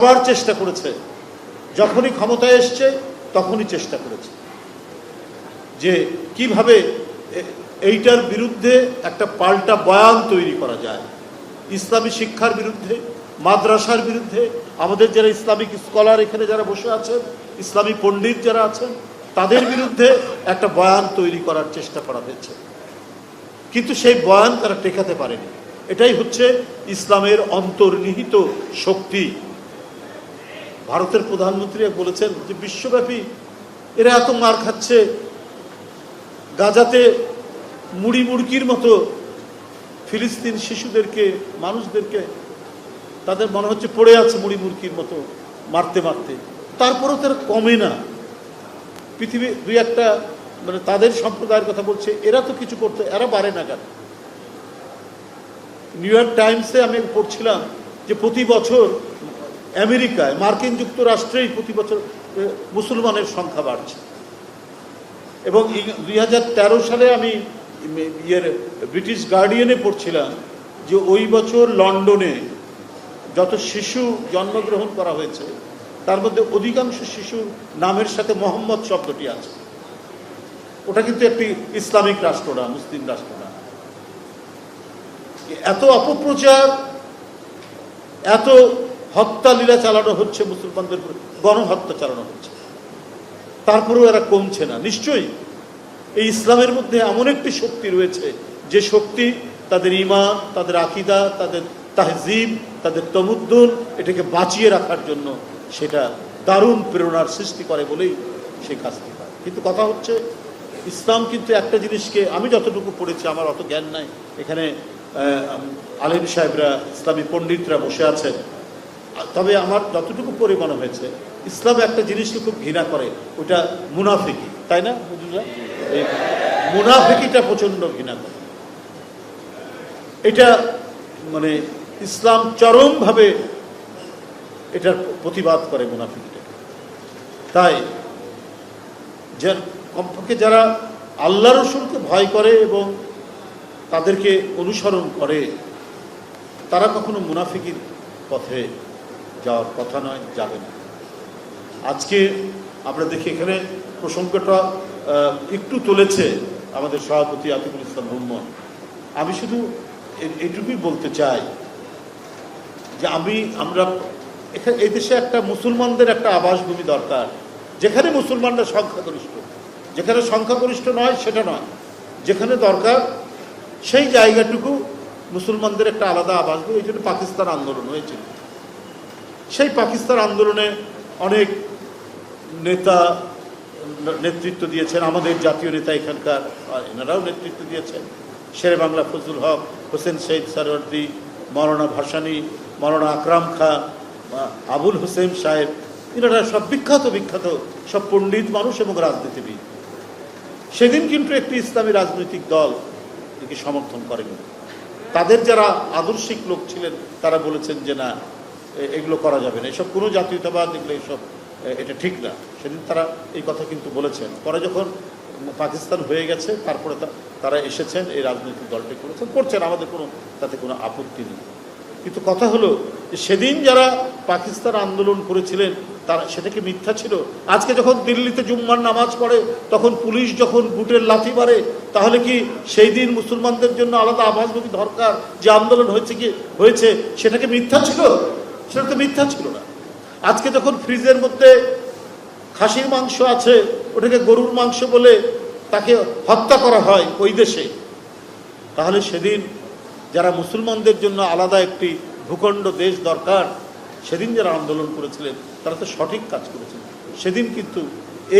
আবার চেষ্টা করেছে। যখনই ক্ষমতায় এসছে, তখনই চেষ্টা করেছে। যে কীভাবে এইটার বিরুদ্ধে একটা পাল্টা বয়ান তৈরি করা যায়। ইসলামী শিক্ষার বিরুদ্ধে, মাদ্রাসার বিরুদ্ধে, আমাদের যারা ইসলামিক স্কলার এখানে যারা বসে আছেন, ইসলামী পণ্ডিত যারা আছেন, তাদের বিরুদ্ধে একটা বয়ান তৈরি করার চেষ্টা করা হয়েছে। কিন্তু সেই বয়ান তারা টেকাতে পারেনি। এটাই হচ্ছে ইসলামের অন্তর্নিহিত শক্তি। ভারতের প্রধানমন্ত্রী বলেছেন যে বিশ্বব্যাপী এরা এত মার খাচ্ছে, গাজাতে মুড়ি মুড়কির মতো ফিলিস্তিন শিশুদেরকে, মানুষদেরকে তাদের মনে হচ্ছে পড়ে আছে মুড়ি মুড়কির মতো মারতে মারতে। তারপরেও তারা কমে না। পৃথিবী দুই একটা মানে তাদের সম্প্রদায়ের কথা বলছে, এরা তো কিছু করতে, এরা বাড়ে না কেন? নিউ ইয়র্ক টাইমসে আমি পড়ছিলাম যে প্রতি বছর আমেরিকায় মার্কিন যুক্তরাষ্ট্রেই প্রতি বছর মুসলমানের সংখ্যা বাড়ছে। এবং দুই হাজার তেরো সালে আমি ইয়ের ব্রিটিশ গার্ডিয়ানে পড়ছিলাম যে ওই বছর লন্ডনে যত শিশু জন্মগ্রহণ করা হয়েছে, তার মধ্যে অধিকাংশ শিশুর নামের সাথে মোহাম্মদ শব্দটি আছে। ওটা কিন্তু একটি ইসলামিক রাষ্ট্র না মুসলিম রাষ্ট্র না এত অপপ্রচার, এত হত্যা লীলা চালানো হচ্ছে মুসলমানদের উপর, গণহত্যা চালানো হচ্ছে। তারপরেও এরা কমছে না। নিশ্চয়ই এই ইসলামের মধ্যে এমন একটি শক্তি রয়েছে যে শক্তি তাদের ইমান তাদের আকিদা তাদের তাহজিব তাদের তমুদ্দুন এটাকে বাঁচিয়ে রাখার জন্য সেটা দারুণ প্রেরণার সৃষ্টি করে বলেই সেই কাজটি পায় কিন্তু কথা হচ্ছে ইসলাম কিন্তু একটা জিনিসকে আমি যতটুকু পড়েছি আমার অত জ্ঞান নাই। এখানে আলিম সাহেবরা ইসলামী পণ্ডিতরা বসে আছেন। তবে আমার যতটুকু পরে মনে হয়েছে, ইসলাম একটা জিনিসকে খুব ঘৃণা করে, ওটা মুনাফিকি, তাই না মুনাফিকিটা প্রচণ্ড ঘৃণা করে। এটা মানে ইসলাম চরমভাবে এটার প্রতিবাদ করে মুনাফিকিটাকে তাই যে কমপক্ষে যারা আল্লাহ রসুলকে ভয় করে এবং তাদেরকে অনুসরণ করে, তারা কখনো মুনাফিকির পথে যাওয়ার কথা নয়, যাবে না। আজকে আমরা দেখি এখানে প্রসঙ্গটা একটু তুলেছে আমাদের সভাপতি আতিকুল ইসলাম মোহাম্মদ আমি শুধু এ- এইটুকুই বলতে চাই যে আমি, আমরা এখানে এই দেশে একটা মুসলমানদের একটা আবাসভূমি দরকার, যেখানে মুসলমানরা সংখ্যাগরিষ্ঠ। যেখানে সংখ্যাগরিষ্ঠ নয়, সেটা নয়। যেখানে দরকার সেই জায়গাটুকু মুসলমানদের একটা আলাদা আবাসভূমি, এই জন্য পাকিস্তান আন্দোলন হয়েছিল। সেই পাকিস্তান আন্দোলনে অনেক নেতা নেতৃত্ব দিয়েছেন। আমাদের জাতীয় নেতা এখানকার এনারাও নেতৃত্ব দিয়েছেন। শেরে বাংলা ফজলুল হক, হোসেন শহীদ সারওয়ার্দি, মৌলানা ভাসানী, মৌলানা আকরাম বা আবুল হোসেন সাহেব, এনারা সব বিখ্যাত বিখ্যাত, সব পণ্ডিত মানুষ এবং রাজনীতিবিদ। সেদিন কিন্তু একটি ইসলামী রাজনৈতিক দল সমর্থন করেনি। তাদের যারা আদর্শিক লোক ছিলেন, তারা বলেছেন যে না এগুলো করা যাবে না। এসব কোনো জাতীয়তাবাদ এগুলো এসব এটা ঠিক না। সেদিন তারা এই কথা কিন্তু বলেছেন। পরে যখন পাকিস্তান হয়ে গেছে, তারপরে তারা এসেছেন, এই রাজনৈতিক দলটি করেছেন, করছেন, আমাদের কোনো, তাতে কোনো আপত্তি নেই। কিন্তু কথা হলো যে সেদিন যারা পাকিস্তান আন্দোলন করেছিলেন, তারা, সেটা কি মিথ্যা ছিল? আজকে যখন দিল্লিতে জুম্মার নামাজ পড়ে, তখন পুলিশ যখন বুটের লাথি মারে, তাহলে কি সেই দিন মুসলমানদের জন্য আলাদা আবাসভূমি দরকার? যে আন্দোলন হয়েছে কি, হয়েছে সেটাকে মিথ্যা ছিল? সেটা তো মিথ্যা ছিল না। আজকে যখন ফ্রিজের মধ্যে খাসির মাংস আছে, ওটাকে গরুর মাংস বলে তাকে হত্যা করা হয় ওই দেশে, তাহলে সেদিন যারা মুসলমানদের জন্য আলাদা একটি ভূখণ্ড দেশ দরকার, সেদিন যারা আন্দোলন করেছিলেন, তারা তো সঠিক কাজ করেছিলেন সেদিন কিন্তু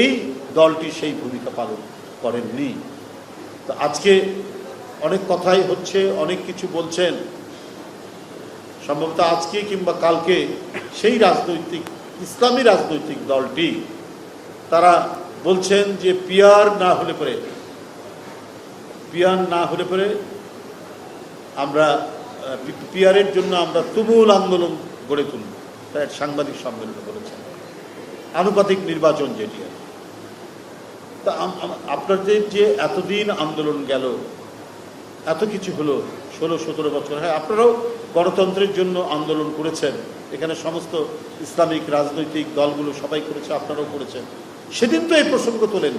এই দলটি সেই ভূমিকা পালন করেননি। তো আজকে অনেক কথাই হচ্ছে, অনেক কিছু বলছেন। সম্ভবত আজকে কিংবা কালকে সেই রাজনৈতিক, ইসলামী রাজনৈতিক দলটি, তারা বলছেন যে পিয়ার না হলে পরে, পিয়ার না হলে পরে আমরা পিয়ারের জন্য আমরা তুমুল আন্দোলন গড়ে তুলব। তাই এক সাংবাদিক সম্মেলনে বলেছেন। আনুপাতিক নির্বাচন যেটি তা আপনাদের যে এতদিন আন্দোলন গেল, এত কিছু হলো, ষোলো, সতেরো বছর হ্যাঁ আপনারাও গণতন্ত্রের জন্য আন্দোলন করেছেন। এখানে সমস্ত ইসলামিক রাজনৈতিক দলগুলো সবাই করেছে, আপনারাও করেছেন। সেদিন তো এই প্রসঙ্গ তোলেন।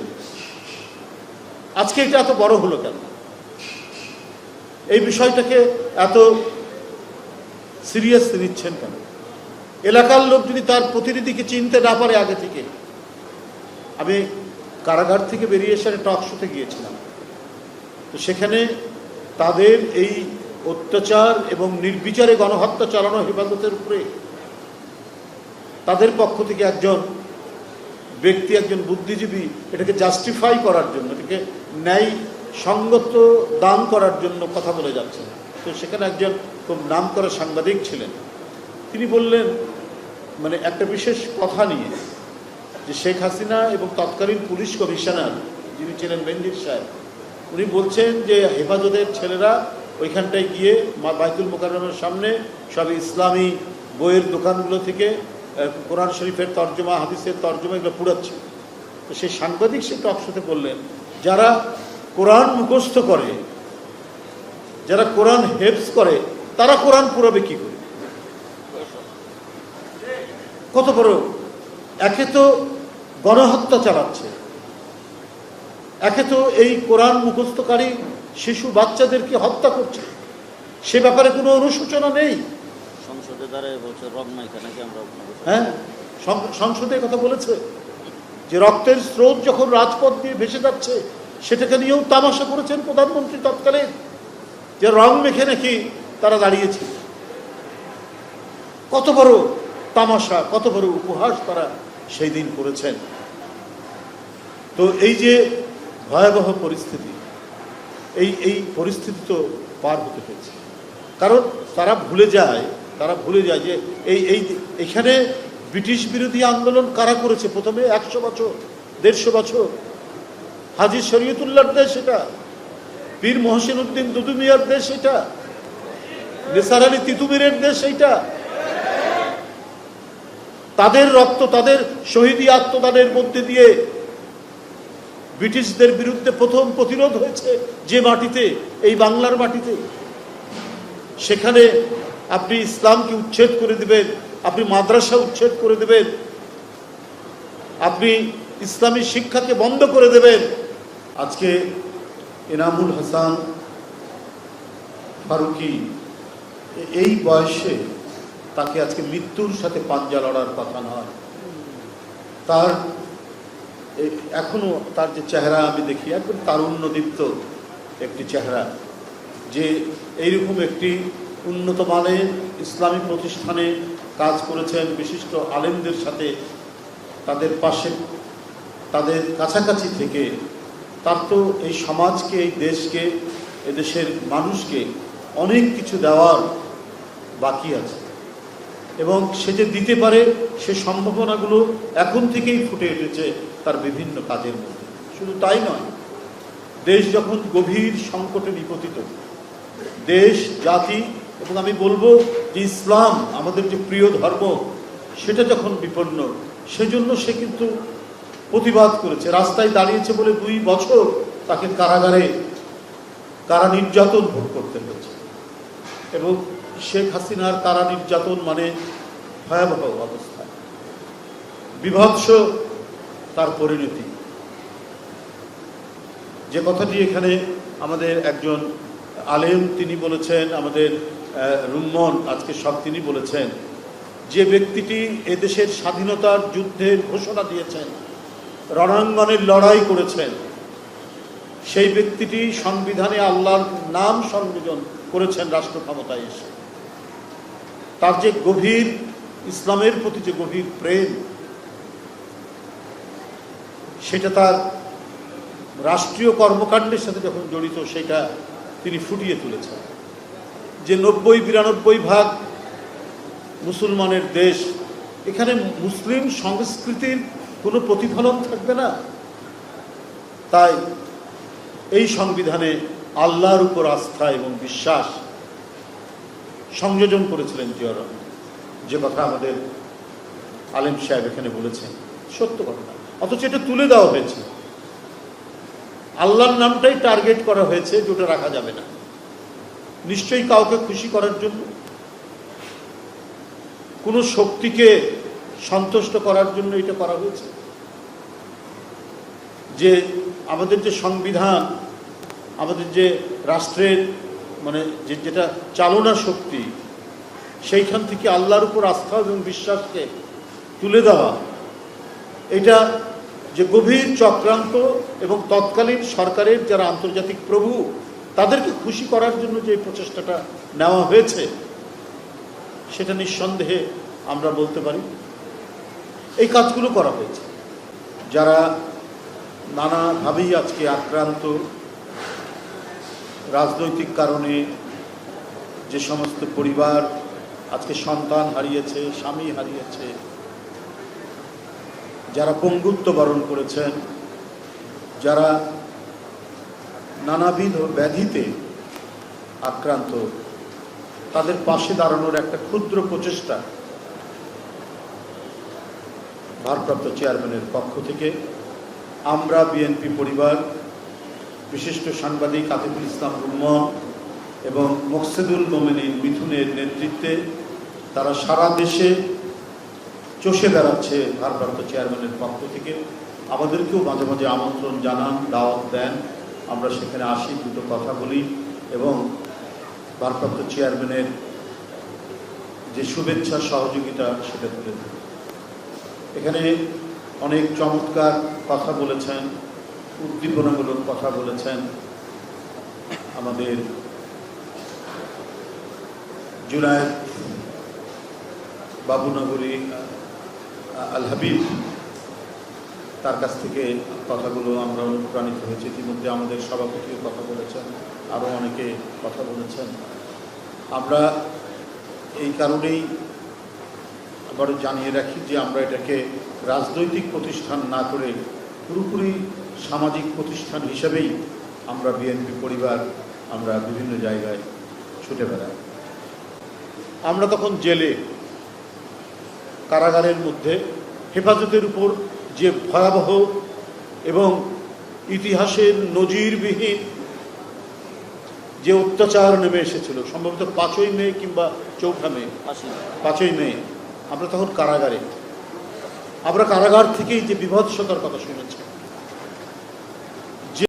আজকে এটা এত বড় হলো কেন? এই বিষয়টাকে এত সিরিয়াস নিচ্ছেন কেন? এলাকার লোক যদি তার প্রতিনিধিকে চিনতে না পারে আগে থেকে। আমি কারাগার থেকে বেরিয়ে এসে টক শোতে গিয়েছিলাম। তো সেখানে তাদের এই অত্যাচার এবং নির্বিচারে গণহত্যা চালানো হেফাজতের উপরে। তাদের পক্ষ থেকে একজন ব্যক্তি, একজন বুদ্ধিজীবী এটাকে জাস্টিফাই করার জন্য, এটাকে ন্যায় সঙ্গত দান করার জন্য কথা বলে যাচ্ছেন। তো সেখানে একজন খুব নাম করা সাংবাদিক ছিলেন। তিনি বললেন মানে একটা বিশেষ কথা নিয়ে যে শেখ হাসিনা এবং তৎকালীন পুলিশ কমিশনার যিনি ছিলেন বেন্দির সাহেব, উনি বলছেন যে হেফাজতের ছেলেরা ওইখানটায় গিয়ে মা বাইতুল মোকাররমের সামনে সব ইসলামী বইয়ের দোকানগুলো থেকে কোরআন শরীফের তর্জমা, হাদিসের তর্জমা এগুলো পুড়াচ্ছে। তো সেই সাংবাদিক সে টকশোতে বললেন, যারা কোরআন মুখস্থ করে, যারা কোরআন হেফস করে, তারা কোরআন পুরাবে কি করে? কত বড়? একে তো গণহত্যা চালাচ্ছে। একে তো এই কোরআন মুখস্থকারী শিশু বাচ্চাদেরকে হত্যা করছে। সে ব্যাপারে কোনো অনুশোচনা নেই? সংসদে দাঁড়ায় বলছে রং নাকি আমরা হ্যাঁ? সংসদে কথা বলেছে? যে রক্তের স্রোত যখন রাজপথ দিয়ে ভেসে যাচ্ছে সেটাকে নিয়েও তামাশা করেছেন প্রধানমন্ত্রী তৎকালীন। যে রং মেখে নাকি তারা দাঁড়িয়েছে। কত বড় তামাশা কত বড় উপহাস তারা সেই দিন করেছেন। তো এই যে ভয়াবহ পরিস্থিতি এই এই পরিস্থিতি তো পার হতে হয়েছে। কারণ তারা ভুলে যায়, তারা ভুলে যায় যে এই এই এখানে ব্রিটিশ বিরোধী আন্দোলন কারা করেছে? প্রথমে একশো বছর, দেড়শো বছর। হাজি শরীয়তুল্লাহর দেশ এটা, পীর মহসিন উদ্দিন দুদুমিয়ার দেশ এটা, নিসার আলী তিতুমিরের দেশ এইটা তাদের রক্ত, তাদের শহীদী আত্মদানের মধ্যে দিয়ে ব্রিটিশদের বিরুদ্ধে প্রথম প্রতিরোধ হয়েছে যে মাটিতে, এই বাংলার মাটিতে। সেখানে আপনি ইসলামকে উচ্ছেদ করে দিবেন, আপনি মাদ্রাসা উচ্ছেদ করে দেবেন, আপনি ইসলামী শিক্ষাকে বন্ধ করে দেবেন। আজকে এনামুল হাসান ফারুকি, এই বয়সে তাকে আজকে মৃত্যুর সাথে পাঞ্জা লড়ার কথা নয়। তার এ- এখনও তার যে চেহারা আমি দেখি, একদম তারুণ্যদীপ্ত একটি চেহারা, যে এইরকম একটি উন্নত মানের ইসলামী প্রতিষ্ঠানে কাজ করেছেন বিশিষ্ট আলেমদের সাথে, তাদের পাশে, তাদের কাছাকাছি থেকে। তার তো এই সমাজকে, এই দেশকে এদেশের মানুষকে অনেক কিছু দেওয়ার বাকি আছে। এবং সে যে দিতে পারে, সে সম্ভাবনাগুলো এখন থেকেই ফুটে উঠেছে। তার বিভিন্ন কাজের মধ্যে। শুধু তাই নয়, দেশ যখন গভীর সংকটে নিপতিত, দেশ, জাতি এবং আমি বলব যে ইসলাম, আমাদের যে প্রিয় ধর্ম, সেটা যখন বিপন্ন, সেজন্য সে কিন্তু প্রতিবাদ করেছে, রাস্তায় দাঁড়িয়েছে বলে দুই বছর তাকে কারাগারে, কারা নির্যাতন ভোগ করতে হয়েছে। এবং শেখ হাসিনার কারা নির্যাতন মানে ভয়াবহ অবস্থা। বিভৎস তার পরিণতি। যে কথাটি এখানে আমাদের একজন আলেম, তিনি বলেছেন, আমাদের রুম্মন, আজকে সব তিনি বলেছেন, যে ব্যক্তিটি এদেশের স্বাধীনতার যুদ্ধের ঘোষণা দিয়েছেন, রণাঙ্গনের লড়াই করেছেন, সেই ব্যক্তিটি সংবিধানে আল্লাহর নাম সংযোজন করেছেন রাষ্ট্র ক্ষমতায় এসে। তার যে গভীর, ইসলামের প্রতি যে গভীর প্রেম সেটা তার রাষ্ট্রীয় কর্মকাণ্ডের সাথে যখন জড়িত, সেটা তিনি ফুটিয়ে তুলেছেন। যে নব্বই বিরানব্বই ভাগ মুসলমানের দেশ, এখানে মুসলিম সংস্কৃতির কোনো প্রতিফলন থাকবে না। তাই এই সংবিধানে আল্লাহর উপর আস্থা এবং বিশ্বাস সংযোজন করেছিলেন জিয়া রহমান। যে কথা আমাদের আলেম সাহেব এখানে বলেছেন, সত্য ঘটনা। অথচ এটা তুলে দেওয়া হয়েছে। আল্লাহর নামটাই টার্গেট করা হয়েছে যেটা রাখা যাবে না। নিশ্চয়ই কাউকে খুশি করার জন্য। কোনো শক্তিকে সন্তুষ্ট করার জন্য এটা করা হয়েছে। যে আমাদের যে সংবিধান, আমাদের যে রাষ্ট্রের মানে যে যেটা চালনা শক্তি, সেইখান থেকে আল্লাহর উপর আস্থা এবং বিশ্বাসকে তুলে দেওয়া, এটা যে গভীর চক্রান্ত এবং তৎকালীন সরকারের যারা আন্তর্জাতিক প্রভু, তাদেরকে খুশি করার জন্য যে প্রচেষ্টাটা নেওয়া হয়েছে, সেটা নিঃসন্দেহে আমরা বলতে পারি, এই কাজগুলো করা হয়েছে। যারা নানাভাবেই আজকে আক্রান্ত, রাজনৈতিক কারণে যে সমস্ত পরিবার আজকে সন্তান হারিয়েছে, স্বামী হারিয়েছে যারা পঙ্গুত্ব বরণ করেছেন, যারা নানাবিধ ব্যাধিতে আক্রান্ত, তাদের পাশে দাঁড়ানোর একটা ক্ষুদ্র প্রচেষ্টা ভারপ্রাপ্ত চেয়ারম্যানের পক্ষ থেকে। আমরা বিএনপি পরিবার, বিশিষ্ট সাংবাদিক আতিফুল ইসলাম রুম্মন এবং মকসেদুল মোমেনিন মিথুনের নেতৃত্বে তারা সারা দেশে চষে বেড়াচ্ছে ভারপ্রাপ্ত চেয়ারম্যানের পক্ষ থেকে। আমাদেরকেও মাঝে মাঝে আমন্ত্রণ জানান, দাওয়াত দেন। আমরা সেখানে আসি দুটো কথা বলি এবং ভারপ্রাপ্ত চেয়ারম্যানের যে শুভেচ্ছা, সহযোগিতা, সেটা তুলে এখানে অনেক চমৎকার কথা বলেছেন, উদ্দীপনামূলক কথা বলেছেন আমাদের জুনায়দ বাবুনগরী আল হাবিব তার কাছ থেকে কথাগুলো আমরা অনুপ্রাণিত হয়েছি। ইতিমধ্যে আমাদের সভাপতিও কথা বলেছেন আরও অনেকে কথা বলেছেন। আমরা এই কারণেই আবারও জানিয়ে রাখি যে আমরা এটাকে রাজনৈতিক প্রতিষ্ঠান না করে পুরোপুরি সামাজিক প্রতিষ্ঠান হিসেবেই আমরা বিএনপি পরিবার আমরা বিভিন্ন জায়গায় ছুটে বেড়াই। আমরা তখন জেলে কারাগারের মধ্যে হেফাজতের উপর যে ভয়াবহ এবং ইতিহাসের নজিরবিহীন যে অত্যাচার নেমে এসেছিল সম্ভবত পাঁচই মে কিংবা চৌঠা মে পাঁচই মে। আমরা তখন কারাগারে। আমরা কারাগার থেকেই যে বিভৎসতার কথা শুনেছি।